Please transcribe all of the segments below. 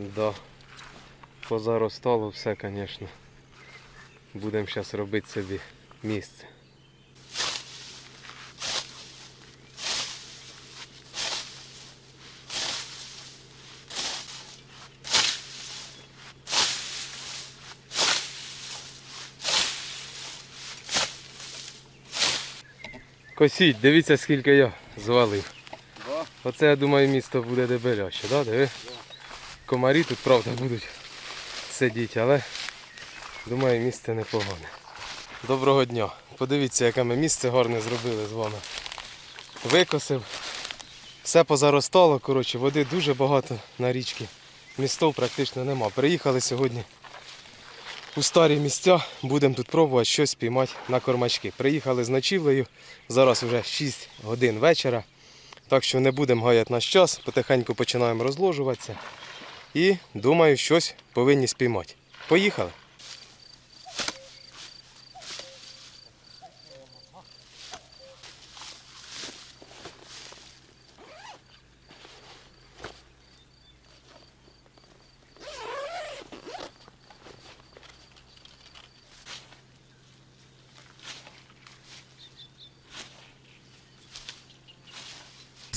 Да. Позаростало все, звісно. Будемо зараз робити собі місце. Косіть, дивіться скільки я звалив. Оце я думаю місто буде дебеляще, да? Диви? Комарі тут правда будуть сидіти, але думаю місце непогане. Доброго дня. Подивіться, яке ми місце гарне зробили з вами. Викосив. Все позаростало, коротше, води дуже багато на річці. Містов практично нема. Приїхали сьогодні у старі місця, будемо тут пробувати щось піймати на кормачки. Приїхали з ночівлею, зараз вже 6 годин вечора. Так що не будемо гаяти наш час, потихеньку починаємо розложуватися. І думаю, щось повинні спіймати. Поїхали.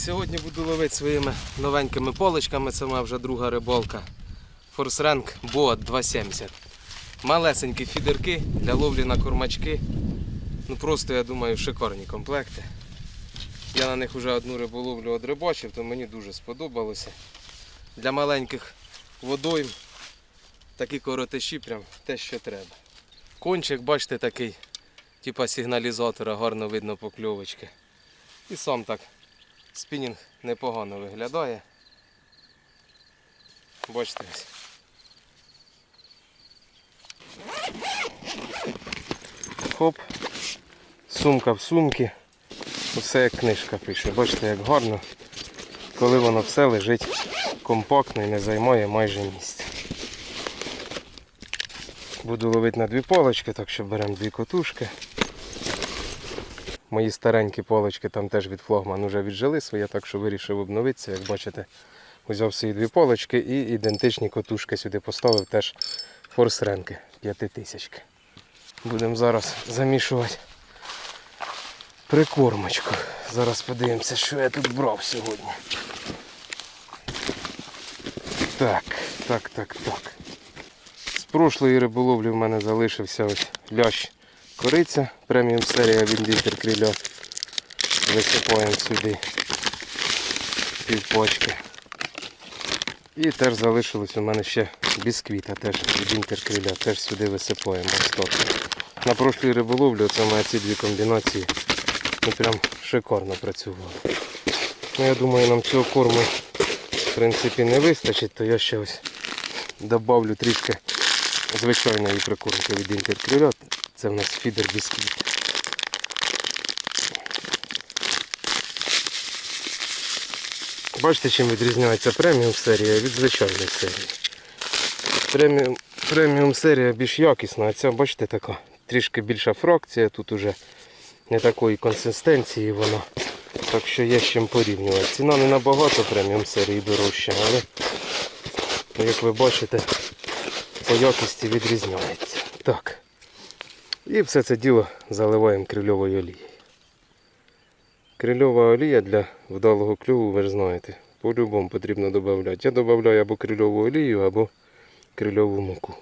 Сьогодні буду ловити своїми новенькими полочками. Це моя вже друга рибалка. Форсренк Боат 270. Малесенькі фідерки для ловлі на кормачки. Ну просто я думаю шикарні комплекти. Я на них вже одну риболовлю одрибачив, то мені дуже сподобалося. Для маленьких водойм такі коротиші прям те, що треба. Кончик, бачите, такий, типа сигналізатора, гарно видно покльовочки. І сам так Спінінг непогано виглядає. Бачите ось. Хоп. Сумка в сумці. Усе як книжка пише. Бачите, як гарно, коли воно все лежить компактно і не займає майже місця. Буду ловити на дві полочки, так що беремо дві котушки. Мої старенькі полочки там теж від флагман вже віджили своє, так що вирішив обновитися. Як бачите, взяв свої дві полочки і ідентичні котушки сюди поставив теж форсренки 5000. Будемо зараз замішувати прикормочку. Зараз подивимося, що я тут брав сьогодні. Так, так, так, так. З прошлої риболовлі в мене залишився ось лящ кориця, преміум серія від літр криля. Висипаємо сюди півпочки. І теж залишилось у мене ще бісквіта теж від інтеркриля, теж сюди висипаємо остатки. На прошлій риболовлі оце моя ці дві комбінації ну, прям шикарно працювали. Ну, я думаю, нам цього корму в принципі не вистачить, то я ще ось добавлю трішки звичайної прикормки від інтеркриля. Це в нас фідер бісквіт. Бачите, чим відрізняється преміум серія від звичайної серії. Преміум, преміум серія більш якісна, а ця, бачите, така трішки більша фракція, тут уже не такої консистенції вона. Так що є з чим порівнювати. Ціна не набагато преміум серії дорожча, але як ви бачите, по якості відрізняється. Так. І все це діло заливаємо крильовою олією. Крильова олія для вдалого клюву, ви ж знаєте, по-любому потрібно додати. Я додаю або крильову олію, або крильову муку.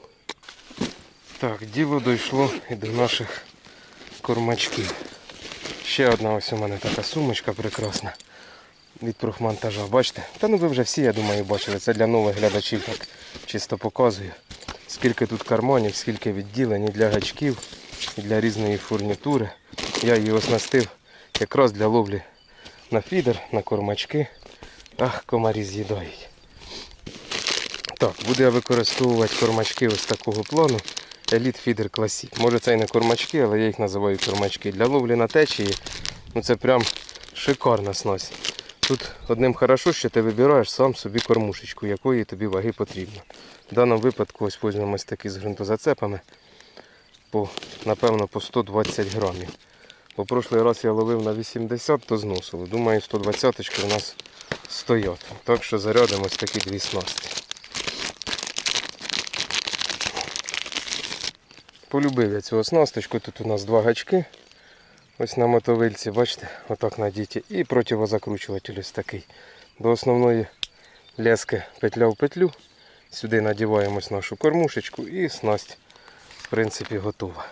Так, діло дійшло і до наших кормачків. Ще одна ось у мене така сумочка прекрасна від профмонтажа. Бачите? Та ну ви вже всі, я думаю, бачили. Це для нових глядачів так чисто показую. Скільки тут карманів, скільки відділень для гачків, і для різної фурнітури. Я її оснастив якраз для ловлі на фідер, на кормачки. Ах, комарі з'їдають. Так, буду я використовувати кормачки ось такого плану. Elite Feeder Classic. Може це і не кормачки, але я їх називаю кормачки. Для ловлі на течії ну це прям шикарна снасть. Тут одним хорошо, що ти вибираєш сам собі кормушечку, якої тобі ваги потрібно. В даному випадку ось візьмемо ось такі з ґрунтозацепами по, напевно, по 120 грамів. Бо прошлий раз я ловив на 80, то зносило. Думаю, 120-ка у нас стоять. Так що зарядимо ось такі дві снасті. Полюбив я цю оснасточку, тут у нас два гачки. Ось на мотовильці, бачите, отак надіті. І противозакручуватель ось такий. До основної ляски петля в петлю. Сюди надіваємо нашу кормушечку і снасть принципі, готова.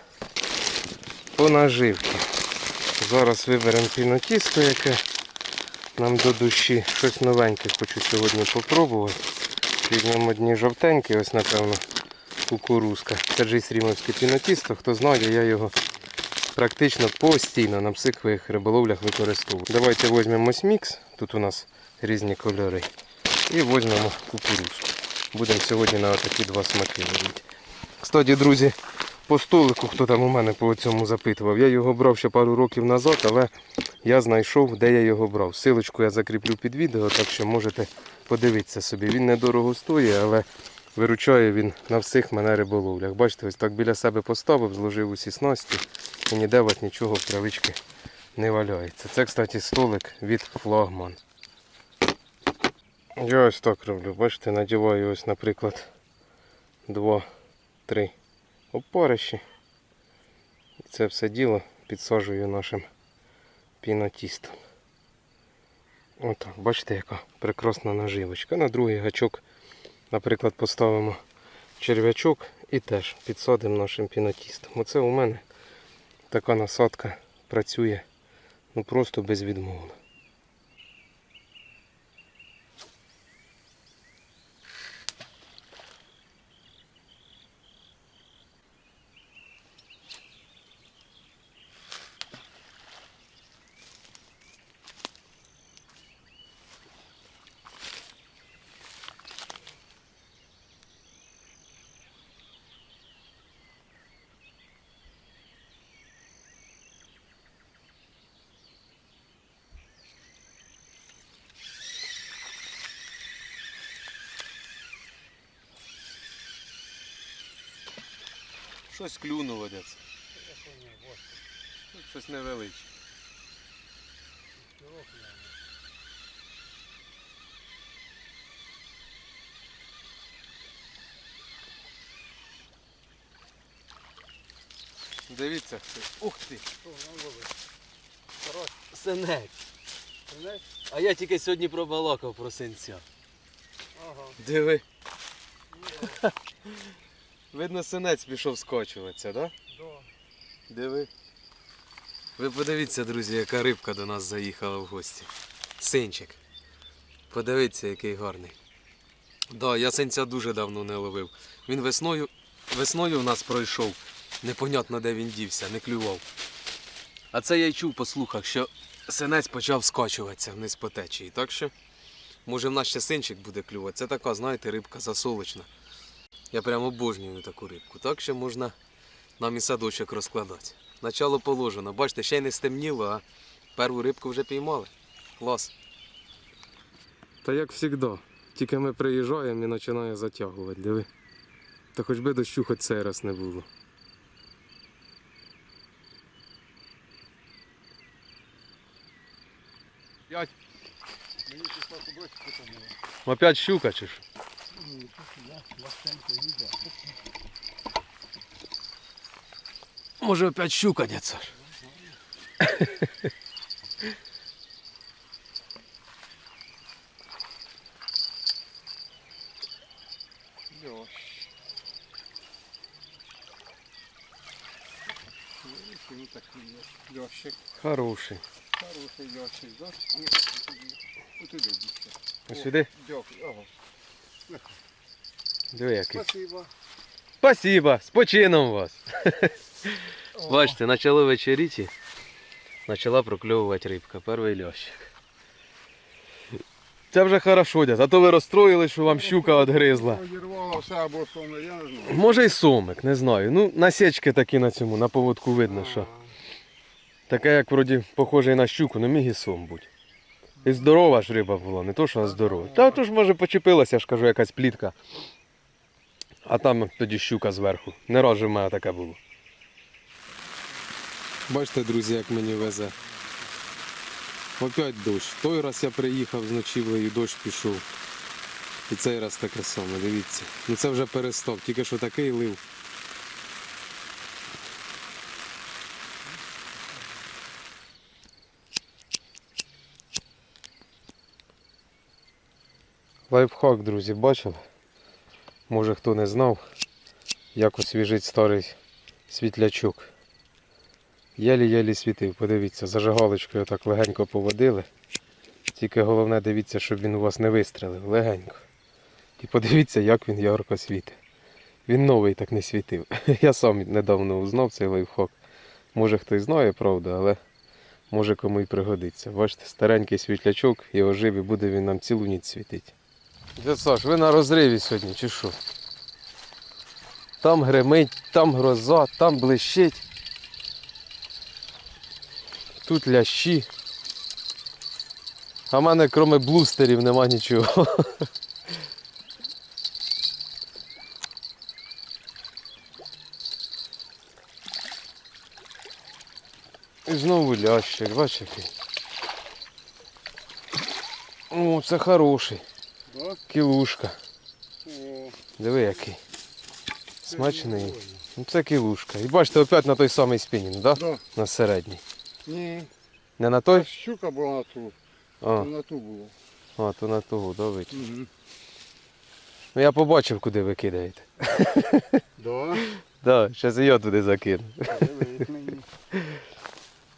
По наживці. Зараз виберемо пінотісто, яке нам до душі. Щось новеньке хочу сьогодні попробувати. Візьмемо одні жовтенькі, ось напевно кукурузка. Це ж срімовське пінотісто. Хто знає, я його практично постійно на психових риболовлях використовую. Давайте візьмемо ось мікс. Тут у нас різні кольори. І візьмемо кукурузку. Будемо сьогодні на такі два смаки робити. Кстати, друзі, по столику, хто там у мене по цьому запитував, я його брав ще пару років назад, але я знайшов, де я його брав. Силочку я закріплю під відео, так що можете подивитися собі. Він недорого стоїть, але виручає він на всіх мене риболовлях. Бачите, ось так біля себе поставив, зложив усі снасті і ніде вас нічого в травички не валяється. Це, кстати, столик від флагман. Я ось так роблю, бачите, надіваю ось, наприклад, два-три опариші. І це все діло підсаджую нашим пінотістом. Отак, бачите, яка прекрасна наживочка. На другий гачок, наприклад, поставимо черв'ячок і теж підсадимо нашим пінотістом. Оце у мене така насадка працює ну просто безвідмовно. Щось клюнуло десь. Щось невеличке. Дивіться, хто. Ух ти! Синець. А я тільки сьогодні пробалакав про синця. Ага. Диви. Видно, синець пішов скочуватися, так? Да? Да. Диви. Ви подивіться, друзі, яка рибка до нас заїхала в гості. Синчик. Подивіться, який гарний. Да, я синця дуже давно не ловив. Він весною, весною в нас пройшов. Непонятно, де він дівся, не клював. А це я й чув по слухах, що синець почав скачуватися вниз по течії. Так що, може, в нас ще синчик буде клювати. Це така, знаєте, рибка засолочна. Я прямо обожнюю таку рибку. Так що можна нам і садочок розкладати. Начало положено. Бачите, ще й не стемніло, а перву рибку вже піймали. Клас. Та як завжди. Тільки ми приїжджаємо і починає затягувати, диви. Та хоч би дощу хоч цей раз не було. П'ять. Мені пішла кубочку там. Опять щука чи що? Ні, тут я, ластенько їде. Може опять щука, дядь Саш? Льош. Ну такий є. Льощик. Хороший. Хороший льощик, да? Ні, отуди дійсно. Ось сюди? Дякую. Диви який. Спасибо. Спасибо, з почином вас. О, Бачите, почало вечеріти, почала прокльовувати рибка, перший льощик. Це вже хорошо, дядь, а то ви розстроїли, що вам щука відгризла. Одірвало все або що, я не знаю. Може й сомик, не знаю. Ну, насічки такі на цьому, на поводку видно, що. Таке, як вроді похоже на щуку, ну міг і сом бути. І здорова ж риба була, не то, що здорова. Та то ж може почепилася, я ж кажу, якась плітка. А там тоді щука зверху. Не раз же в мене таке було. Бачите, друзі, як мені везе. Опять дощ. Той раз я приїхав з ночівлею, дощ пішов. І цей раз таке саме, дивіться. Ну це вже перестав, тільки що такий лив. Лайфхак, друзі, бачили? Може хто не знав, як освіжить старий світлячок. Єлі-єлі світив, подивіться, зажигалочкою так легенько поводили. Тільки головне дивіться, щоб він у вас не вистрелив легенько. І подивіться, як він ярко світить. Він новий так не світив. Я сам недавно узнав цей лайфхак. Може хтось знає, правда, але може кому й пригодиться. Бачите, старенький світлячок і ожив буде він нам цілу ніч світити. Дядь Саш, ви на розриві сьогодні, чи що? Там гримить, там гроза, там блищить. Тут лящі. А в мене кроме блустерів нема нічого. І знову лящик, бачиш. О, це хороший. Да? Кілушка. О, Диви який. Смачний. Ну це кілушка. І бачите, опять на той самий спінінг, да? Да. На середній. Ні, Не на той? щука була на ту. А, На ту було. а то на того, добить. Угу. Ну я побачив, куди ви кидаєте. Да. Да, зараз і я туди закину. Дивись мені.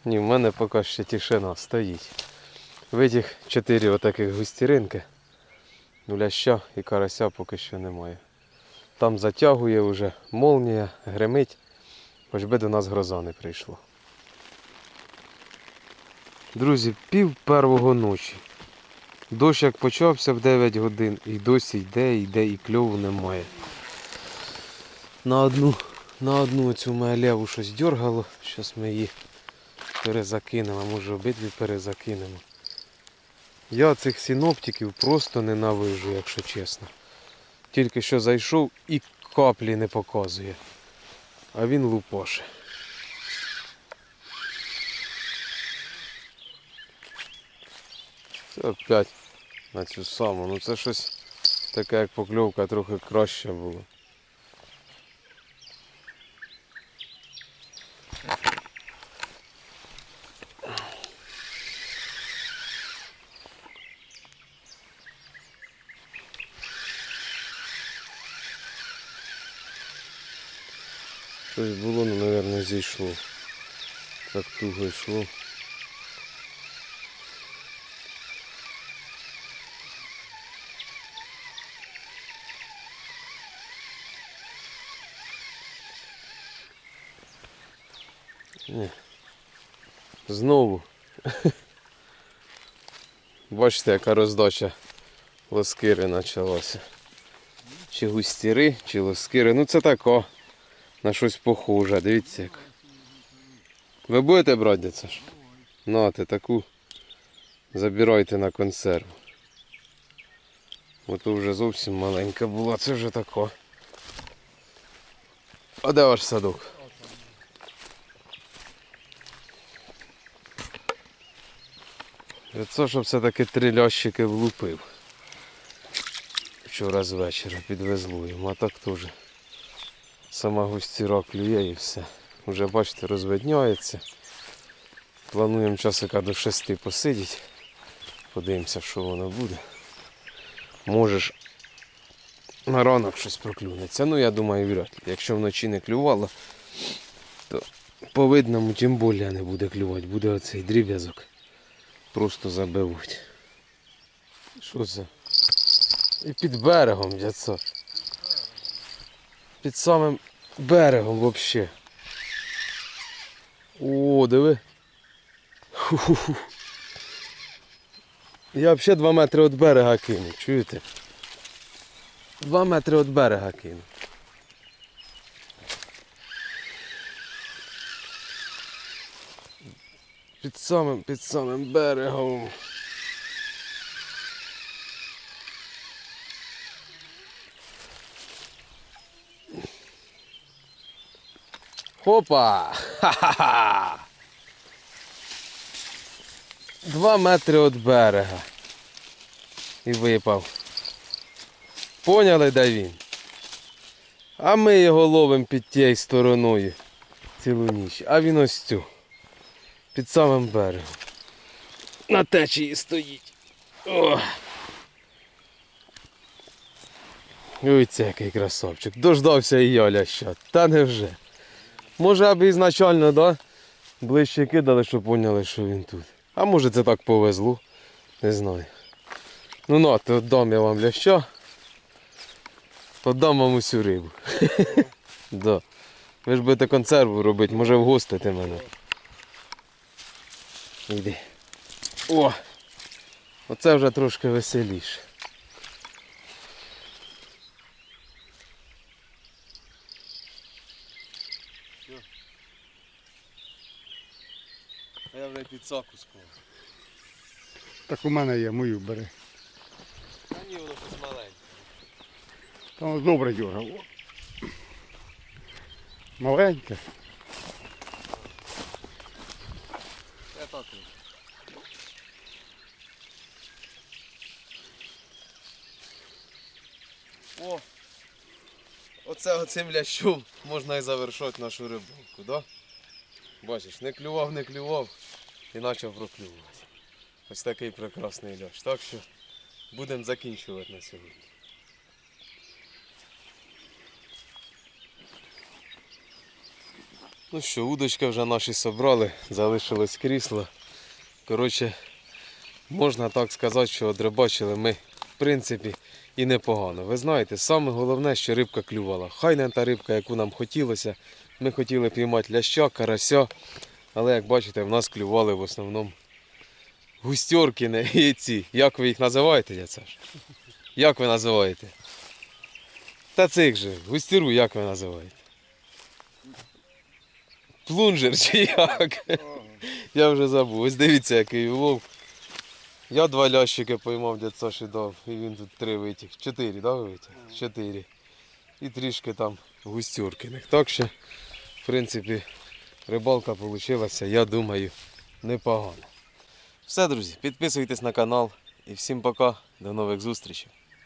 Ні, в мене поки ще тишина стоїть. Витяг чотири отаких густіринки. Ну ляща і карася поки що немає. Там затягує вже молнія, гримить, хоч би до нас гроза не прийшла. Друзі, пів первого ночі. Дощ як почався в 9 годин і досі йде, йде і кльову немає. На одну, на одну цю леву щось дергало, зараз ми її перезакинемо, може обидві перезакинемо. Я цих синоптиків просто ненавижу, якщо чесно. Тільки що зайшов і каплі не показує. А він лупоше. Це опять на цю саму. Ну це щось таке, як покльовка, трохи краще було. Щось було, ну, мабуть, зійшло. Так туго йшло. Ні. Знову. Бачите, яка роздача лоскири почалася. Чи густіри, чи лоскири. Ну це тако. На щось похоже, дивіться як. Ви будете брати ж? Нате таку. Забирайте на консерву. Ото вже зовсім маленька була, це вже тако. А де ваш садок? Це, щоб все-таки три лящики влупив. Вчора з вечора підвезло йому, а так теж. Сама густіра клює і все. Уже бачите, розвидняється. Плануємо часика до шести посидіти. Подивимося, що воно буде. Можеш на ранок щось проклюнеться. Ну я думаю, вряд ли. Якщо вночі не клювало, то по видному тим більше не буде клювати. Буде оцей дріб'язок. Просто забивуть. Що це? І під берегом, дядько. Під самим берегом взагалі. О, диви. Ху-ху-ху. Я взагалі 2 метри від берега кину, чуєте? 2 метри від берега кину. Під самим, під самим берегом. Хопа! Ха-ха-ха! Два метри від берега. І випав. Поняли, де він? А ми його ловимо під тією стороною цілу ніч. А він ось цю. Під самим берегом. На течії стоїть. О! Ой, це який красавчик. Дождався і я ляща. Та невже. Може, аби ізначально, да? Ближче кидали, щоб поняли, що він тут. А може це так повезло. Не знаю. Ну на, то дам я вам ляща. Отдам вам усю рибу. да. Ви ж будете консерву робити, може вгостите мене. Іди. О! Оце вже трошки веселіше. А я вже під саку склав. Так у мене є, мою бери. Та ні, воно щось маленьке. Там добре дьоргав. О. Маленьке. Я так. О! Оце оцим лящом можна і завершити нашу рибалку, да? Бачиш, не клював, не клював і почав проклювати. Ось такий прекрасний лящ. Так що будемо закінчувати на сьогодні. Ну що, удочки вже наші собрали, залишилось крісло. Коротше, можна так сказати, що одрибачили ми, в принципі, і непогано. Ви знаєте, саме головне, що рибка клювала. Хай не та рибка, яку нам хотілося. Ми хотіли піймати ляща, карася, але як бачите, в нас клювали в основному густьоркіни і ці. Як ви їх називаєте, Яцеш? Як ви називаєте? Та цих же, густіру як ви називаєте? Плунжер чи як? Я вже забув. Ось дивіться, який улов. Я два лящики поймав, дядь Саші дав, і він тут три витяг. Чотири, да, ви витяг? Чотири. І трішки там густюркиних. Так що, в принципі, рибалка вийшла, я думаю, непогано. Все, друзі, підписуйтесь на канал і всім пока. До нових зустрічей.